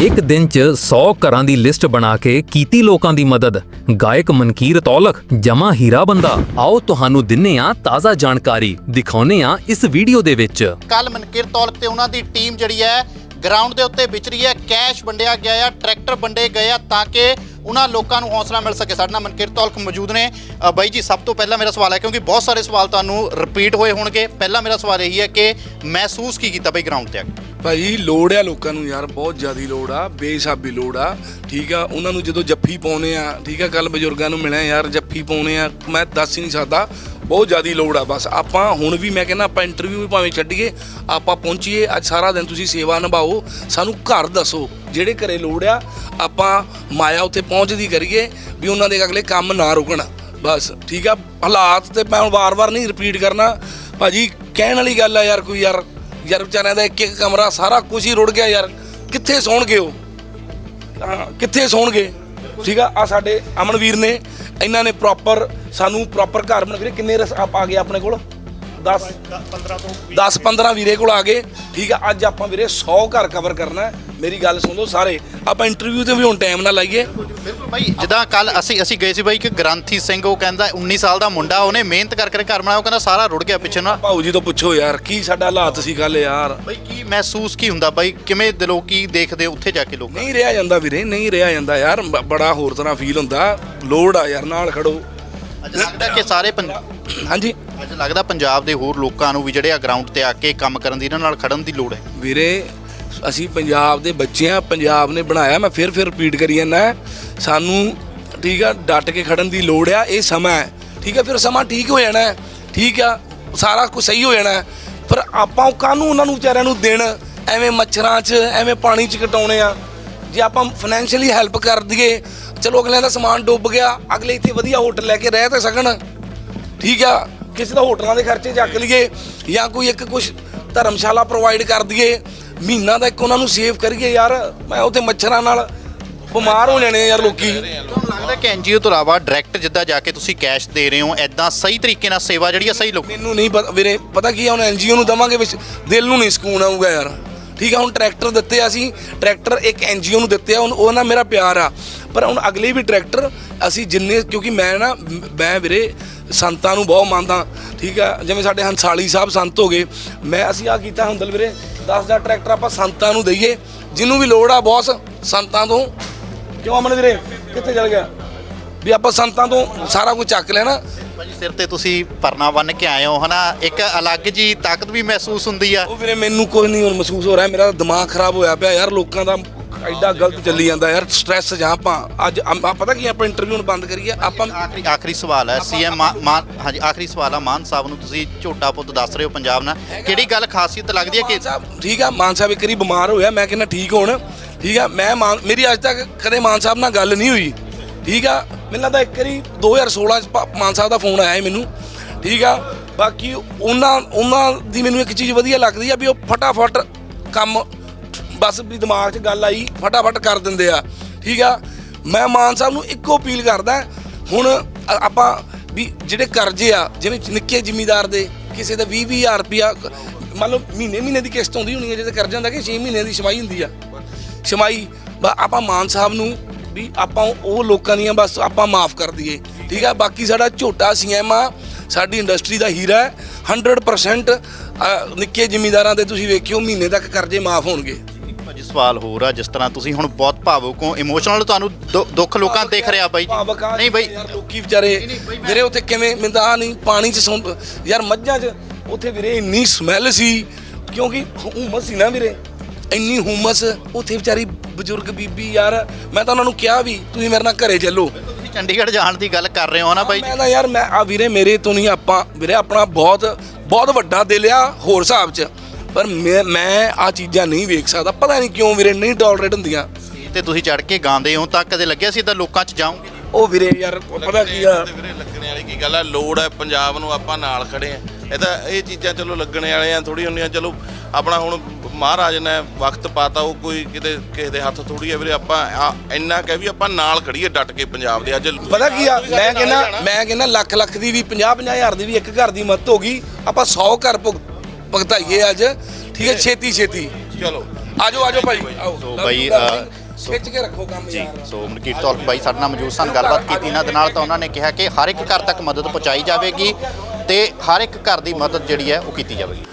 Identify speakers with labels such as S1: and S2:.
S1: ਇੱਕ ਦਿਨ 'ਚ 100 ਘਰਾਂ ਦੀ ਲਿਸਟ ਬਣਾ ਕੇ ਕੀਤੀ ਲੋਕਾਂ ਦੀ ਮਦਦ। ਗਾਇਕ ਮਨਕੀਰ ਤੌਲਖ ਜਮਾ ਹੀਰਾ ਬੰਦਾ। ਆਓ ਤੁਹਾਨੂੰ ਦਿੰਨੇ ਆ ਤਾਜ਼ਾ ਜਾਣਕਾਰੀ ਦਿਖਾਉਨੇ ਆ ਇਸ ਵੀਡੀਓ ਦੇ ਵਿੱਚ।
S2: ਕੱਲ ਮਨਕੀਰ ਤੌਲਖ ਤੇ ਉਹਨਾਂ ਦੀ ਟੀਮ ਜਿਹੜੀ ਹੈ ਗਰਾਊਂਡ ਦੇ ਉੱਤੇ ਵਿਚਰੀ ਹੈ ਕੈਸ਼ ਵੰਡਿਆ ਗਿਆ ਆ ਟਰੈਕਟਰ ਵੰਡੇ ਗਏ ਆ ਤਾਂ ਕਿ ਉਹਨਾਂ ਲੋਕਾਂ ਨੂੰ ਹੌਸਲਾ ਮਿਲ ਸਕੇ। ਸਾਡੇ ਨਾਲ ਮਨਕੀਰ ਤੌਲਖ ਮੌਜੂਦ ਨੇ। ਅ, ਬਾਈ ਜੀ ਸਭ ਤੋਂ ਪਹਿਲਾਂ ਮੇਰਾ ਸਵਾਲ ਹੈ ਕਿਉਂਕਿ ਬਹੁਤ ਸਾਰੇ ਸਵਾਲ ਤੁਹਾਨੂੰ ਰਿਪੀਟ ਹੋਏ ਹੋਣਗੇ। ਪਹਿਲਾਂ ਮੇਰਾ ਸਵਾਲ ਇਹੀ ਹੈ ਕਿ ਮਹਿਸੂਸ ਕੀ ਕੀਤਾ ਬਈ ਗਰਾਊਂਡ ਤੇ ਆ ਕੇ?
S3: ਭਾਈ, ਲੋੜ ਆ ਲੋਕਾਂ ਨੂੰ ਯਾਰ, ਬਹੁਤ ਜ਼ਿਆਦੀ ਲੋੜ ਆ ਬੇਸਾਬੀ ਲੋੜ ਆ, ਠੀਕ ਆ? ਉਹਨਾਂ ਨੂੰ ਜਦੋਂ ਜੱਫੀ ਪਾਉਨੇ ਆ, ਠੀਕ ਆ? ਕੱਲ ਬਜ਼ੁਰਗਾਂ ਨੂੰ ਮਿਲਿਆ ਯਾਰ, ਜੱਫੀ ਪਾਉਨੇ ਆ, ਮੈਂ ਦੱਸ ਹੀ ਨਹੀਂ ਸਕਦਾ, ਬਹੁਤ ਜ਼ਿਆਦੀ ਲੋੜ ਆ ਬਸ। ਆਪਾਂ ਹੁਣ ਵੀ ਮੈਂ ਕਹਿੰਦਾ, ਆਪਾਂ ਇੰਟਰਵਿਊ ਵੀ ਭਾਵੇਂ ਛੱਡੀਏ, ਆਪਾਂ ਪਹੁੰਚੀਏ, ਅੱਜ ਸਾਰਾ ਦਿਨ ਤੁਸੀਂ ਸੇਵਾ ਨਿਭਾਓ, ਸਾਨੂੰ ਘਰ ਦੱਸੋ, ਜਿਹੜੇ ਘਰੇ ਲੋੜ ਆ, ਆਪਾਂ ਮਾਇਆ ਉੱਥੇ ਪਹੁੰਚਦੀ ਕਰੀਏ, ਵੀ ਉਹਨਾਂ ਦੇ ਅਗਲੇ ਕੰਮ ਨਾ ਰੁਕਣ, ਬਸ, ਠੀਕ ਆ? ਹਾਲਾਤ ਤੇ ਮੈਂ ਵਾਰ-ਵਾਰ ਨਹੀਂ ਰਿਪੀਟ ਕਰਨਾ। ਭਾਜੀ, ਕਹਿਣ ਵਾਲੀ ਗੱਲ ਆ ਯਾਰ ਕੋਈ ਯਾਰ ਯਾਰ ਵਿਚਾਰਿਆਂ ਦਾ ਇੱਕ ਇੱਕ ਕਮਰਾ ਸਾਰਾ ਕੁਝ ਹੀ ਰੁੜ ਗਿਆ ਯਾਰ। ਕਿੱਥੇ ਸੌਣਗੇ ਉਹ? ਹਾਂ, ਕਿੱਥੇ ਸੌਣਗੇ? ਠੀਕ ਆ ਆ ਸਾਡੇ ਅਮਨਵੀਰ ਨੇ ਇਹਨਾਂ ਨੇ ਪ੍ਰੋਪਰ ਸਾਨੂੰ ਪ੍ਰੋਪਰ ਘਰ ਬਣਾ ਵੀਰੇ ਕਿੰਨੇ ਰਸ ਆਪ ਆ ਗਏ ਆਪਣੇ ਕੋਲ? 10 15 ਤੋਂ 10 15 ਵੀਰੇ ਕੋਲ ਆ ਗਏ। ਠੀਕ ਆ ਅੱਜ ਆਪਾਂ ਵੀਰੇ 100 ਘਰ ਕਵਰ ਕਰਨਾ ਹੈ। ਮੇਰੀ ਗੱਲ ਸੁਣ ਲਓ ਸਾਰੇ। ਆਪਾਂ ਇੰਟਰਵਿਊ ਤੇ ਵੀ ਹੁਣ ਟਾਈਮ ਨਾ ਲਾਈਏ।
S2: ਬਿਲਕੁਲ ਬਾਈ ਜਿੱਦਾਂ ਕੱਲ ਅਸੀਂ ਅਸੀਂ ਗਏ ਸੀ ਬਾਈ ਕਿ ਗ੍ਰਾਂਥੀ ਸਿੰਘ ਉਹ ਕਹਿੰਦਾ 19 ਸਾਲ ਦਾ ਮੁੰਡਾ ਉਹਨੇ ਮਿਹਨਤ ਕਰ ਕਰ ਘਰ ਬਣਾਇਆ ਉਹ ਕਹਿੰਦਾ ਸਾਰਾ ਰੁੜ ਗਿਆ ਪਿੱਛੇ ਨਾ
S3: ਭਾਊ ਜੀ ਤੋਂ ਪੁੱਛੋ ਯਾਰ ਕੀ ਸਾਡਾ ਹਾਲਾਤ ਸੀ ਗੱਲ ਯਾਰ?
S2: ਬਾਈ ਕੀ ਮਹਿਸੂਸ ਕੀ ਹੁੰਦਾ ਬਾਈ? ਕਿਵੇਂ ਦਿਲੋਂ ਕੀ ਦੇਖਦੇ ਉੱਥੇ ਜਾ ਕੇ ਲੋਕ
S3: ਨਹੀਂ ਰਿਹਾ ਜਾਂਦਾ ਵੀਰੇ ਨਹੀਂ ਰਿਹਾ ਜਾਂਦਾ ਯਾਰ। ਬ- ਬੜਾ ਹੋਰ ਤਰ੍ਹਾਂ ਫੀਲ ਹੁੰਦਾ। ਲੋੜ ਆ ਯਾਰ ਨਾਲ ਖੜੋ।
S2: ਅੱਜ ਲੱਗਦਾ ਕਿ ਸਾਰੇ ਪੰਜਾਬ
S3: ਹਾਂਜੀ।
S2: ਅੱਜ ਲੱਗਦਾ ਪੰਜਾਬ ਦੇ ਹੋਰ ਲੋਕਾਂ ਨੂੰ ਵੀ ਜਿਹੜੇ ਆ ਗਰਾਊਂਡ ਤੇ ਆ ਕੇ ਕੰਮ ਕਰਨ ਦੀ ਇਹਨਾਂ ਨਾਲ ਖੜਨ ਦੀ ਲੋੜ ਹੈ।
S3: ਵੀਰੇ ਅਸੀਂ ਪੰਜਾਬ ਦੇ ਬੱਚੇ ਆ ਪੰਜਾਬ ਨੇ ਬਣਾਇਆ ਮੈਂ ਫਿਰ ਫਿਰ ਰਿਪੀਟ ਕਰੀ ਜਾਂਦਾ ਸਾਨੂੰ ਠੀਕ ਆ ਡਟ ਕੇ ਖੜਨ ਦੀ ਲੋੜ ਆ ਇਹ ਸਮਾਂ ਹੈ। ਠੀਕ ਆ ਫਿਰ ਸਮਾਂ ਠੀਕ ਹੋ ਜਾਣਾ ਹੈ, ਠੀਕ ਆ ਸਾਰਾ ਕੁਝ ਸਹੀ ਹੋ ਜਾਣਾ ਹੈ। ਪਰ ਆਪਾਂ ਕਾਹਨੂੰ ਉਹਨਾਂ ਨੂੰ ਵਿਚਾਰਿਆਂ ਨੂੰ ਦੇਣ? ਐਵੇਂ ਮੱਛਰਾਂ 'ਚ ਐਵੇਂ ਪਾਣੀ 'ਚ ਕਟਾਉਣੇ ਆ। ਜੇ ਆਪਾਂ ਫਾਈਨੈਂਸ਼ੀਅਲੀ ਹੈਲਪ ਕਰ ਦਈਏ ਚਲੋ ਅਗਲਿਆਂ ਦਾ ਸਮਾਨ ਡੁੱਬ ਗਿਆ ਅਗਲੇ ਇੱਥੇ ਵਧੀਆ ਹੋਟਲ ਲੈ ਕੇ ਰਹਿ ਤਾਂ ਸਕਣ। ਠੀਕ ਆ ਕਿਸੇ ਦਾ ਹੋਟਲਾਂ ਦੇ ਖਰਚੇ ਚੱਕ ਲਈਏ ਜਾਂ ਕੋਈ ਇੱਕ ਕੁਝ ਧਰਮਸ਼ਾਲਾ ਪ੍ਰੋਵਾਈਡ ਕਰ ਦਈਏ ਮਹੀਨਾ ਦਾ ਇੱਕ ਉਹਨਾਂ ਨੂੰ ਸੇਵ ਕਰੀਏ ਯਾਰ। ਮੈਂ ਉੱਥੇ ਮੱਛਰਾਂ ਨਾਲ ਬਿਮਾਰ ਹੋ ਜਾਣੇ ਯਾਰ ਲੋਕੀ।
S2: ਤੁਹਾਨੂੰ ਲੱਗਦਾ ਕਿ ਐਨਜੀਓ ਤੋਂ ਇਲਾਵਾ ਡਾਇਰੈਕਟ ਜਿੱਦਾਂ ਜਾ ਕੇ ਤੁਸੀਂ ਕੈਸ਼ ਦੇ ਰਹੇ ਹੋ ਐਦਾਂ ਸਹੀ ਤਰੀਕੇ ਨਾਲ ਸੇਵਾ ਜਿਹੜੀ ਆ ਸਹੀ ਲੋਕ
S3: ਮੈਨੂੰ ਨਹੀਂ ਪਤਾ ਵੀਰੇ ਪਤਾ ਕੀ ਆ ਹੁਣ ਐਨਜੀਓ ਨੂੰ ਦਵਾਂਗੇ ਵਿੱਚ। ਦਿਲ ਨੂੰ ਨਹੀਂ ਸਕੂਨ ਆਊਗਾ ਯਾਰ। ਠੀਕ ਆ ਹੁਣ ਟਰੈਕਟਰ ਦਿੱਤੇ ਆ ਅਸੀਂ। ਟਰੈਕਟਰ ਇੱਕ ਐਨਜੀਓ ਨੂੰ ਦਿੱਤੇ ਆ ਹੁਣ ਉਹ ਨਾਲ ਮੇਰਾ ਪਿਆਰ ਆ। ਪਰ ਹੁਣ ਅਗਲੇ ਵੀ ਟਰੈਕਟਰ ਅਸੀਂ ਜਿੰਨੇ ਕਿਉਂਕਿ ਮੈਂ ਨਾ ਮੈਂ ਵੀਰੇ ਸੰਤਾਂ ਨੂੰ ਬਹੁਤ ਮੰਨਦਾ। ਠੀਕ ਆ? ਜਿਵੇਂ ਸਾਡੇ ਹੰਸਾਲੀ ਸਾਹਿਬ ਸੰਤ ਹੋ ਗਏ ਮੈਂ ਅਸੀਂ ਆ ਕੀਤਾ ਹੁੰਦਲ ਵੀਰੇ 10 ਦਾ ਟਰੈਕਟਰ ਆਪਾਂ ਸੰਤਾਂ ਨੂੰ ਦਈਏ ਜਿਹਨੂੰ ਵੀ ਲੋੜ ਆ ਬੌਸ ਸੰਤਾਂ ਤੋਂ। ਕਿਉਂ ਅਮਨ ਵੀਰੇ? ਕਿੱਥੇ ਚਲ ਗਿਆ? ਵੀ ਆਪਾਂ ਸੰਤਾਂ ਤੋਂ ਸਾਰਾ ਕੁਝ ਚੱਕ ਲੈਣਾ
S2: ਭਾਜੀ ਸਿਰ ਤੇ ਤੁਸੀਂ ਪਰਨਾ ਬੰਨ ਕੇ ਆਏ ਹੋ ਹਨਾ? ਇੱਕ ਅਲੱਗ ਜੀ ਤਾਕਤ ਵੀ ਮਹਿਸੂਸ ਹੁੰਦੀ ਆ।
S3: ਉਹ ਵੀਰੇ ਮੈਨੂੰ ਕੁਝ ਨਹੀਂ ਹੁਣ ਮਹਿਸੂਸ ਹੋ ਰਿਹਾ ਮੇਰਾ ਦਿਮਾਗ ਖਰਾਬ ਹੋਇਆ ਪਿਆ ਯਾਰ ਲੋਕਾਂ ਦਾ ਐਡਾ ਗਲਤ ਚੱਲੀ ਜਾਂਦਾ ਯਾਰ ਸਟ੍ਰੈਸ ਜਾਂ ਆਪਾਂ ਅੱਜ ਆ ਪਤਾ ਕੀ ਆਪਾਂ ਇੰਟਰਵਿਊ ਨੂੰ ਬੰਦ ਕਰੀਏ ਆਪਾਂ
S2: ਆਖਰੀ ਆਖਰੀ ਸਵਾਲ ਹੈ ਸੀਐਮ ਮਾਨ ਹਾਂਜੀ ਆਖਰੀ ਸਵਾਲ ਆ ਮਾਨ ਸਾਹਿਬ ਨੂੰ ਤੁਸੀਂ ਝੋਟਾ ਪੁੱਤ ਦੱਸ ਰਹੇ ਹੋ ਪੰਜਾਬ ਨਾਲ। ਕਿਹੜੀ ਗੱਲ ਖਾਸੀਅਤ ਲੱਗਦੀ ਹੈ ਕਿ
S3: ਸਾਹਿਬ ਠੀਕ ਆ ਮਾਨ ਸਾਹਿਬ ਇੱਕ ਵਾਰੀ ਬਿਮਾਰ ਹੋਇਆ ਮੈਂ ਕਹਿੰਦਾ ਠੀਕ ਹੋਣ। ਠੀਕ ਆ ਮੈਂ ਮਾਨ ਮੇਰੀ ਅੱਜ ਤੱਕ ਕਦੇ ਮਾਨ ਸਾਹਿਬ ਨਾਲ ਗੱਲ ਨਹੀਂ ਹੋਈ। ਠੀਕ ਆ ਮੈਨੂੰ ਲੱਗਦਾ ਇੱਕ ਵਾਰੀ 2016 ਚ ਪ- ਮਾਨ ਸਾਹਿਬ ਦਾ ਫੋਨ ਆਇਆ ਸੀ ਮੈਨੂੰ। ਠੀਕ ਆ ਬਾਕੀ ਉਹਨਾਂ ਉਹਨਾਂ ਦੀ ਮੈਨੂੰ ਇੱਕ ਚੀਜ਼ ਵਧੀਆ ਲੱਗਦੀ ਆ ਵੀ ਉਹ ਫਟਾਫਟ ਕੰਮ ਬਸ ਵੀ ਦਿਮਾਗ 'ਚ ਗੱਲ ਆਈ, ਫਟਾਫਟ ਕਰ ਦਿੰਦੇ ਆ। ਠੀਕ ਆ? ਮੈਂ ਮਾਨ ਸਾਹਿਬ ਨੂੰ ਇੱਕੋ ਅਪੀਲ ਕਰਦਾ, ਹੁਣ ਆਪਾਂ ਵੀ ਜਿਹੜੇ ਕਰਜ਼ੇ ਆ, ਜਿਵੇਂ ਨਿੱਕੇ ਜ਼ਿਮੀਦਾਰ ਦੇ, ਕਿਸੇ ਦਾ 20 20000 ਰੁਪਿਆ ਮੰਨ ਲਓ ਮਹੀਨੇ ਮਹੀਨੇ ਦੀ ਕਿਸ਼ਤ ਆਉਂਦੀ ਹੋਣੀ ਹੈ ਜਿਹਦੇ ਕਰਜ਼ਾ ਹੁੰਦਾ ਕਿ 6 ਮਹੀਨੇ ਦੀ ਛਮਾਈ ਹੁੰਦੀ ਆ। ਛਮਾਈ ਬ- ਆਪਾਂ ਮਾਨ ਸਾਹਿਬ ਨੂੰ ਵੀ ਆਪਾਂ ਉਹ ਲੋਕਾਂ ਦੀਆਂ ਬਸ ਆਪਾਂ ਮਾਫ ਕਰ ਦਈਏ। ਠੀਕ ਆ? ਬਾਕੀ ਸਾਡਾ ਝੋਟਾ ਸੀਐਮ ਆ, ਸਾਡੀ ਇੰਡਸਟਰੀ ਦਾ ਹੀਰਾ ਹੈ। 100% ਨਿੱਕੇ ਜ਼ਿਮੀਦਾਰਾਂ ਦੇ ਤੁਸੀਂ ਵੇਖਿਓ, ਮਹੀਨੇ ਤੱਕ ਕਰਜ਼ੇ ਮਾਫ ਹੋਣਗੇ।
S2: ਭਾਜੀ ਸਵਾਲ ਹੋਰ ਆ ਜਿਸ ਤਰ੍ਹਾਂ ਤੁਸੀਂ ਹੁਣ ਬਹੁਤ ਭਾਵੁਕ ਹੋ ਇਮੋਸ਼ਨਲ ਤੁਹਾਨੂੰ ਦੁ- ਦੁੱਖ ਲੋਕਾਂ ਦੇਖ ਰਿਹਾ ਬਾਈ।
S3: ਭਾਵਕ ਆ
S2: ਨਹੀਂ ਬਾਈ।
S3: ਯਾਰ ਲੋਕੀ ਵਿਚਾਰੇ ਵੀਰੇ ਉੱਥੇ ਕਿਵੇਂ ਮਿੰਦਾ ਨਹੀਂ ਪਾਣੀ ਚ ਸੌਂ ਯਾਰ ਮੱਝਾਂ 'ਚ ਉੱਥੇ ਵੀਰੇ ਇੰਨੀ ਸਮੈਲ ਸੀ ਕਿਉਂਕਿ ਹੁਮਸ ਸੀ ਨਾ ਵੀਰੇ। ਇੰਨੀ ਹੁਮਸ ਉੱਥੇ ਵਿਚਾਰੀ ਬਜ਼ੁਰਗ ਬੀਬੀ ਯਾਰ ਮੈਂ ਤਾਂ ਉਹਨਾਂ ਨੂੰ ਕਿਹਾ ਵੀ ਤੁਸੀਂ ਮੇਰੇ ਨਾਲ ਘਰੇ ਚੱਲੋ।
S2: ਤੁਸੀਂ ਚੰਡੀਗੜ੍ਹ ਜਾਣ ਦੀ ਗੱਲ ਕਰ ਰਹੇ ਹੋ ਨਾ ਬਾਈ।
S3: ਮੈਂ ਤਾਂ ਯਾਰ ਮੈਂ ਆ ਵੀਰੇ ਮੇਰੇ ਤੋਂ ਨਹੀਂ ਆਪਾਂ ਵੀਰੇ ਆਪਣਾ ਬਹੁਤ ਬਹੁਤ ਵੱਡਾ ਦਿਲ ਆ ਹੋਰ ਹਿਸਾਬ 'ਚ। ਪਰ ਮੈਂ ਮੈਂ ਆ ਚੀਜ਼ਾਂ ਨਹੀਂ ਵੇਖ ਸਕਦਾ। ਪਤਾ ਨਹੀਂ ਕਿਉਂ ਵੀਰੇ ਨਹੀਂ ਟੋਲਰੇਟ ਹੁੰਦੀਆਂ।
S2: ਤੇ ਤੁਸੀਂ ਚੜ ਕੇ ਗਾਉਂਦੇ ਹੋ ਤਾਂ ਕਦੇ ਲੱਗਿਆ ਸੀ ਤਾਂ ਲੋਕਾਂ 'ਚ ਜਾਓਗੇ?
S3: ਉਹ ਵੀਰੇ ਯਾਰ ਪਤਾ ਕੀ ਆ।
S4: ਤੇ ਵੀਰੇ ਲੱਗਣੇ ਵਾਲੀ ਕੀ ਗੱਲ ਆ? ਲੋੜ ਹੈ ਪੰਜਾਬ ਨੂੰ ਆਪਾਂ ਨਾਲ ਖੜੇ ਆ। ਇਹ ਤਾਂ ਇਹ ਚੀਜ਼ਾਂ ਚਲੋ ਲੱਗਣੇ ਵਾਲੇ ਆ ਥੋੜੀ ਹੁੰਦੀਆਂ ਚਲੋ ਆਪਣਾ ਹੁਣ ਮਹਾਰਾਜ ਨੇ ਵਕਤ ਪਾਤਾ ਉਹ ਕੋਈ ਕਿਤੇ ਕਿਸੇ ਦੇ ਹੱਥ ਥੋੜੀ ਆ ਵੀਰੇ ਆਪਾਂ ਆ- ਇੰਨਾ ਕਹਿ ਵੀ ਆਪਾਂ ਨਾਲ ਖੜੀਏ ਡਟ ਕੇ ਪੰਜਾਬ ਦੇ ਅੱਜ
S3: ਪਤਾ ਕੀ ਆ ਮੈਂ ਕਹਿੰਦਾ ਮੈਂ ਕਹਿੰਦਾ ਲੱਖ ਲੱਖ ਦੀ ਵੀ 50 50 ਹਜ਼ਾਰ ਦੀ ਵੀ ਇੱਕ ਘਰ ਦੀ ਮਦਦ ਹੋ ਗਈ ਆਪਾਂ 100 ਘਰ ਭੁਗ- ਭੁਗਤਾਈਏ ਅੱਜ। ਠੀਕ ਹੈ ਛੇਤੀ ਛੇਤੀ।
S4: ਚਲੋ
S3: ਆਜੋ ਆਜੋ ਭਾਈ। ਆਓ
S2: ਸੋ ਸੋ-
S3: ਖਿੱਚ ਕੇ ਰੱਖੋ ਕੰਮ
S2: ਜੀ ਸੋ ਮਨਕੀਰ ਤੌਲਖ ਬਾਈ ਸਾਡੇ ਨਾਲ ਮੌਜੂਦ ਸਨ ਗੱਲਬਾਤ ਕੀਤੀ ਇਹਨਾਂ ਦੇ ਨਾਲ ਤਾਂ ਉਹਨਾਂ ਨੇ ਕਿਹਾ ਕਿ ਹਰ ਇੱਕ ਘਰ ਤੱਕ ਮਦਦ ਪਹੁੰਚਾਈ ਜਾਵੇਗੀ ਤੇ ਹਰ ਇੱਕ ਘਰ ਦੀ ਮਦਦ ਜਿਹੜੀ ਹੈ ਉਹ ਕੀਤੀ ਜਾਵੇਗੀ।